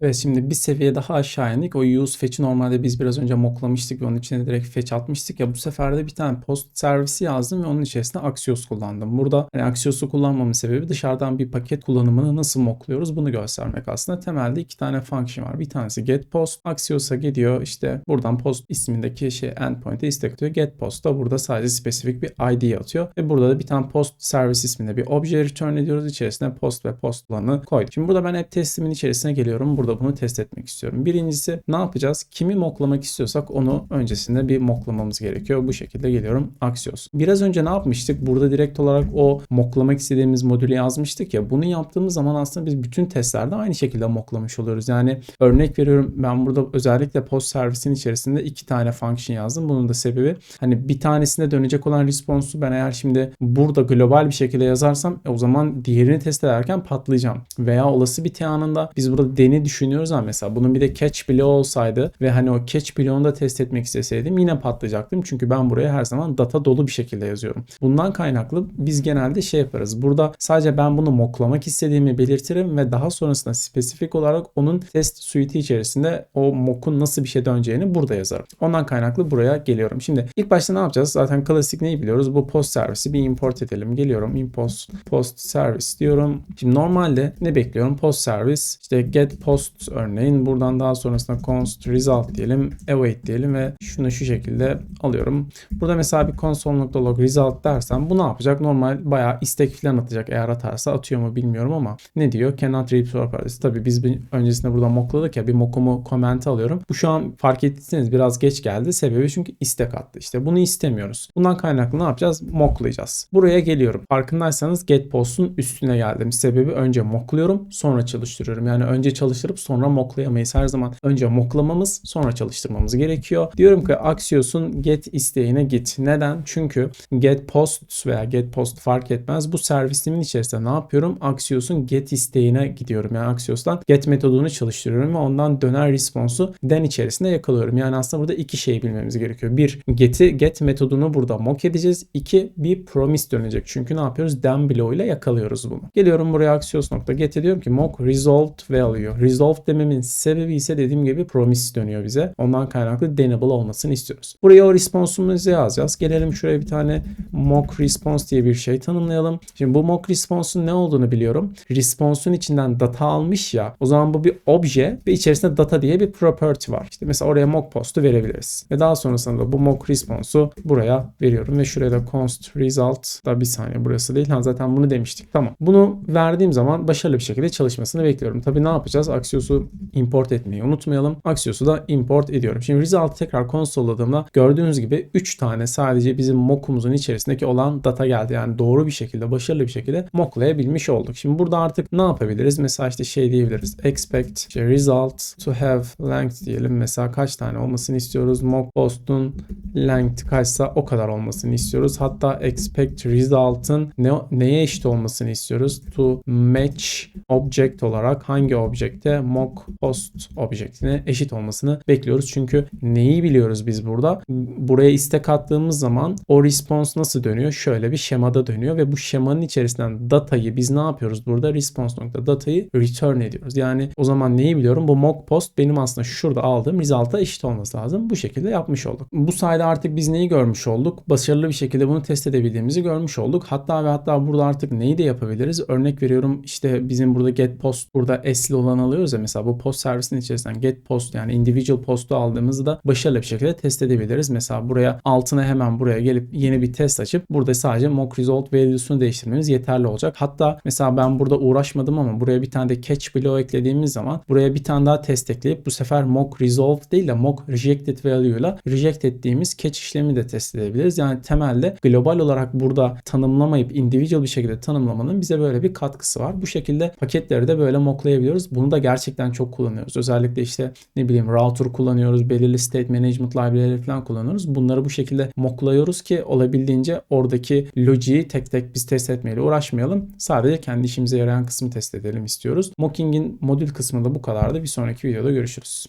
Evet şimdi bir seviye daha aşağı indik. O use fetch'i normalde biz biraz önce moklamıştık ve onun içine direkt fetch atmıştık ya bu sefer de bir tane post servisi yazdım ve onun içerisinde Axios kullandım. Burada hani Axios'u kullanmamın sebebi dışarıdan bir paket kullanımını nasıl mokluyoruz bunu göstermek aslında. Temelde iki tane function var. Bir tanesi get post. Axios'a gidiyor işte buradan post ismindeki şey endpoint'e istek atıyor. Get post da burada sadece spesifik bir ID atıyor. Ve burada da bir tane post service isminde bir obje return ediyoruz. İçerisine post ve post alanı koyduk. Şimdi burada ben app testimin içerisine geliyorum. Burada burada bunu test etmek istiyorum. Birincisi ne yapacağız? Kimi moklamak istiyorsak onu öncesinde bir moklamamız gerekiyor. Bu şekilde geliyorum Axios. Biraz önce ne yapmıştık? Burada direkt olarak o moklamak istediğimiz modülü yazmıştık ya. Bunu yaptığımız zaman aslında biz bütün testlerde aynı şekilde moklamış oluyoruz. Yani örnek veriyorum ben burada özellikle post servisin içerisinde iki tane function yazdım. Bunun da sebebi hani bir tanesine dönecek olan response'u ben eğer şimdi burada global bir şekilde yazarsam e, o zaman diğerini test ederken patlayacağım. Veya olası bir anında biz burada deni düşün düşünüyoruz ama mesela bunun bir de catch bloğu olsaydı ve hani o catch bloğunu da test etmek isteseydim yine patlayacaktım. Çünkü ben buraya her zaman data dolu bir şekilde yazıyorum. Bundan kaynaklı biz genelde şey yaparız. Burada sadece ben bunu moklamak istediğimi belirtirim ve daha sonrasında spesifik olarak onun test suite'i içerisinde o mock'un nasıl bir şey döneceğini burada yazarım. Ondan kaynaklı buraya geliyorum. Şimdi ilk başta ne yapacağız? Zaten klasik neyi biliyoruz? Bu post servisi bir import edelim. Geliyorum import post service diyorum. Şimdi normalde ne bekliyorum? Post service işte get post post örneğin buradan daha sonrasında const result diyelim await diyelim ve şunu şu şekilde alıyorum. Burada mesela bir console.log result dersem bu ne yapacak? Normal bayağı istek falan atacak eğer atarsa atıyor mu bilmiyorum ama ne diyor? Cannot read properties. Tabii biz bir, öncesinde burada mockladık ya bir mockumu comment alıyorum. Bu şu an fark ettiyseniz biraz geç geldi. Sebebi çünkü istek attı. İşte bunu istemiyoruz. Bundan kaynaklı ne yapacağız? Mocklayacağız. Buraya geliyorum. Farkındaysanız get post'un üstüne geldim. Sebebi önce mockluyorum sonra çalıştırıyorum. Yani önce çalıştırıp sonra moklayamayız. Her zaman önce moklamamız sonra çalıştırmamız gerekiyor. Diyorum ki Axios'un get isteğine git. Neden? Çünkü get post veya get post fark etmez. Bu servisimin içerisinde ne yapıyorum? Axios'un get isteğine gidiyorum. Yani Axios'tan get metodunu çalıştırıyorum ve ondan döner response'u den içerisinde yakalıyorum. Yani aslında burada iki şey bilmemiz gerekiyor. Bir, get'i get metodunu burada mock edeceğiz. İki, bir promise dönecek. Çünkü ne yapıyoruz? Den bloğu ile yakalıyoruz bunu. Geliyorum buraya axios.get diyorum ki mock result value. Result resolve dememin sebebi ise dediğim gibi promise dönüyor bize. Ondan kaynaklı denable olmasını istiyoruz. Buraya o response'umuzu yazacağız. Gelelim şuraya bir tane mock response diye bir şey tanımlayalım. Şimdi bu mock response'un ne olduğunu biliyorum. Response'un içinden data almış ya. O zaman bu bir obje ve içerisinde data diye bir property var. İşte mesela oraya mock post'u verebiliriz. Ve daha sonrasında bu mock response'u buraya veriyorum ve şuraya da const result da bir saniye burası değil. Ha zaten bunu demiştik. Tamam. Bunu verdiğim zaman başarılı bir şekilde çalışmasını bekliyorum. Tabii ne yapacağız? Axios'u import etmeyi unutmayalım. Axios'u da import ediyorum. Şimdi result'ı tekrar konsolladığımda gördüğünüz gibi 3 tane sadece bizim mock'umuzun içerisindeki olan data geldi. Yani doğru bir şekilde, başarılı bir şekilde mocklayabilmiş olduk. Şimdi burada artık ne yapabiliriz? Mesela işte şey diyebiliriz. Expect işte result to have length diyelim. Mesela kaç tane olmasını istiyoruz? Mock post'un length kaçsa o kadar olmasını istiyoruz. Hatta expect result'ın ne, neye eşit olmasını istiyoruz? To match object olarak hangi objekte mock post objektine eşit olmasını bekliyoruz. Çünkü neyi biliyoruz biz burada? Buraya istek attığımız zaman o response nasıl dönüyor? Şöyle bir şemada dönüyor ve bu şemanın içerisinden datayı biz ne yapıyoruz burada? Response nokta datayı return ediyoruz. Yani o zaman neyi biliyorum? Bu mock post benim aslında şurada aldığım result'a eşit olması lazım. Bu şekilde yapmış olduk. Bu sayede artık biz neyi görmüş olduk? Başarılı bir şekilde bunu test edebildiğimizi görmüş olduk. Hatta ve hatta burada artık neyi de yapabiliriz? Örnek veriyorum işte bizim burada get post burada S'li olan alıyoruz ya de mesela bu post servisinin içerisinden get post yani individual post'u aldığımızda başarılı bir şekilde test edebiliriz. Mesela buraya altına hemen buraya gelip yeni bir test açıp burada sadece mock result value'sunu değiştirmemiz yeterli olacak. Hatta mesela ben burada uğraşmadım ama buraya bir tane de catch bloğu eklediğimiz zaman buraya bir tane daha test ekleyip bu sefer mock result değil de mock rejected value ile reject ettiğimiz catch işlemi de test edebiliriz. Yani temelde global olarak burada tanımlamayıp individual bir şekilde tanımlamanın bize böyle bir katkısı var. Bu şekilde paketleri de böyle mocklayabiliyoruz. Bunu da gerçekten gerçekten çok kullanıyoruz. Özellikle işte ne bileyim router kullanıyoruz, belirli state management library'leri falan kullanıyoruz. Bunları bu şekilde mocklayıyoruz ki olabildiğince oradaki lojiyi tek tek biz test etmeyle uğraşmayalım. Sadece kendi işimize yarayan kısmı test edelim istiyoruz. Mocking'in modül kısmı da bu kadardı. Bir sonraki videoda görüşürüz.